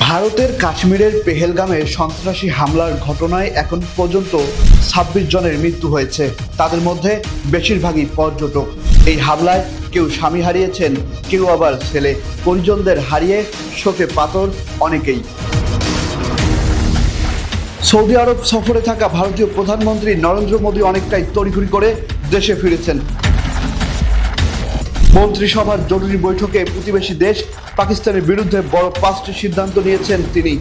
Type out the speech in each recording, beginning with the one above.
ভারতের কাশ্মীরের পেহেলগামে সন্ত্রাসী হামলার ঘটনায় এখন পর্যন্ত ছাব্বিশ জনের মৃত্যু হয়েছে। তাদের মধ্যে বেশিরভাগই পর্যটক। এই হামলায় কেউ স্বামী হারিয়েছেন, কেউ আবার ছেলে। পরিজনদের হারিয়ে শোকে পাথর অনেকেই। সৌদি আরব সফরে থাকা ভারতীয় প্রধানমন্ত্রী নরেন্দ্র মোদী অনেকটাই তড়িঘড়ি করে দেশে ফিরেছেন। মন্ত্রিসভার জরুরি বৈঠকে প্রতিবেশী দেশ পাকিস্তানের বিরুদ্ধে বড় পাঁচটি সিদ্ধান্ত নিয়েছেন তিনি।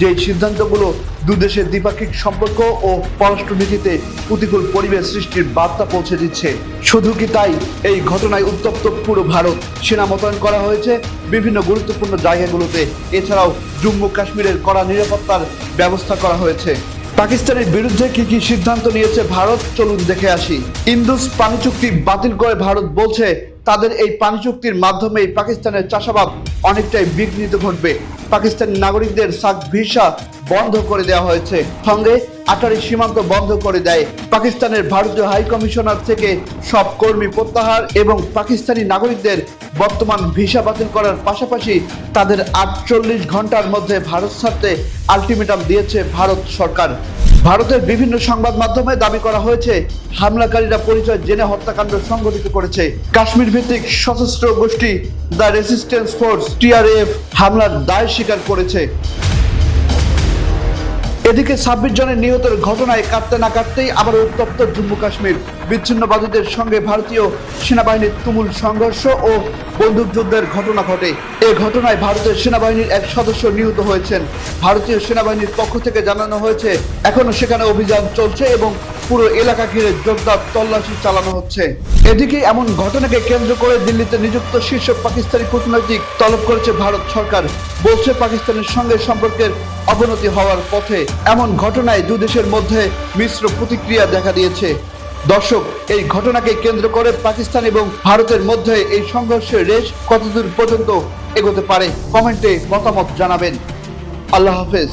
যে সিদ্ধান্তগুলো দুদেশের দ্বিপাক্ষিক সম্পর্ক ও পররাষ্ট্রনীতিতে প্রতিকূল পরিবেশ সৃষ্টির বার্তা পৌঁছে দিচ্ছে। শুধু কি তাই? এই ঘটনায় উত্তপ্ত পুরো ভারত। সেনা মোতায়েন করা হয়েছে বিভিন্ন গুরুত্বপূর্ণ জায়গাগুলোতে। এছাড়াও জম্মু কাশ্মীরের কড়া নিরাপত্তার ব্যবস্থা করা হয়েছে। পাকিস্তানের বিরুদ্ধে কি কি সিদ্ধান্ত নিয়েছে ভারত? চলুন দেখে আসি। ইন্দুস পানি চুক্তি বাতিল করে ভারত বলছে তাদের এই পানি চুক্তির মাধ্যমে পাকিস্তানের চাষাবাদ অনেকটাই বিঘ্নিত ঘটবে। পাকিস্তানি নাগরিকদের সাক ভিসা বন্ধ করে দেওয়া হয়েছে। সঙ্গে আটারি সীমান্ত বন্ধ করে দেয়। পাকিস্তানের ভারতীয় হাই কমিশনার থেকে সব কর্মী প্রত্যাহার এবং পাকিস্তানি নাগরিকদের বর্তমান ভিসা বাতিল করার পাশাপাশি তাদের আটচল্লিশ ঘণ্টার মধ্যে ভারত ছাড়তে আলটিমেটাম দিয়েছে ভারত সরকার। ভারতের বিভিন্ন সংবাদ মাধ্যমে দাবি করা হয়েছে, হামলাকারীরা পরিচয় জেনে হত্যাকাণ্ড সংঘটিত করেছে। কাশ্মীর ভিত্তিক সশস্ত্র গোষ্ঠী দ্য রেসিস্ট্যান্স ফোর্স টিআরএফ হামলার দায় স্বীকার করেছে। এদিকে ছাব্বিশ জনের নিহতের ঘটনায় কাটতে না কাটতেই আবার উত্তপ্ত জম্মু কাশ্মীর। বিচ্ছিন্নবাদীদের সঙ্গে ভারতীয় সেনাবাহিনীর তুমুল সংঘর্ষ ও বন্দুকযুদ্ধের ঘটনা ঘটে। এ ঘটনায় ভারতের সেনাবাহিনীর এক সদস্য নিহত হয়েছেন। ভারতীয় সেনাবাহিনীর পক্ষ থেকে জানানো হয়েছে, এখনও সেখানে অভিযান চলছে এবং পুরো এলাকা ঘিরে জোরদার তল্লাশি চালানো হচ্ছে। এদিকে এমন ঘটনাকে কেন্দ্র করে দিল্লিতে নিযুক্ত শীর্ষ পাকিস্তানি কূটনৈতিক তলব করেছে ভারত সরকার, বলছে পাকিস্তানের সঙ্গে সম্পর্কের অবনতি হওয়ার পথে। এমন ঘটনায় দু দেশের মধ্যে মিশ্র প্রতিক্রিয়া দেখা দিয়েছে। দর্শক, এই ঘটনাকে কেন্দ্র করে পাকিস্তান এবং ভারতের মধ্যে এই সংঘর্ষের রেশ কতদূর পর্যন্ত এগোতে পারে, কমেন্টে মতামত জানাবেন। আল্লাহ হাফেজ।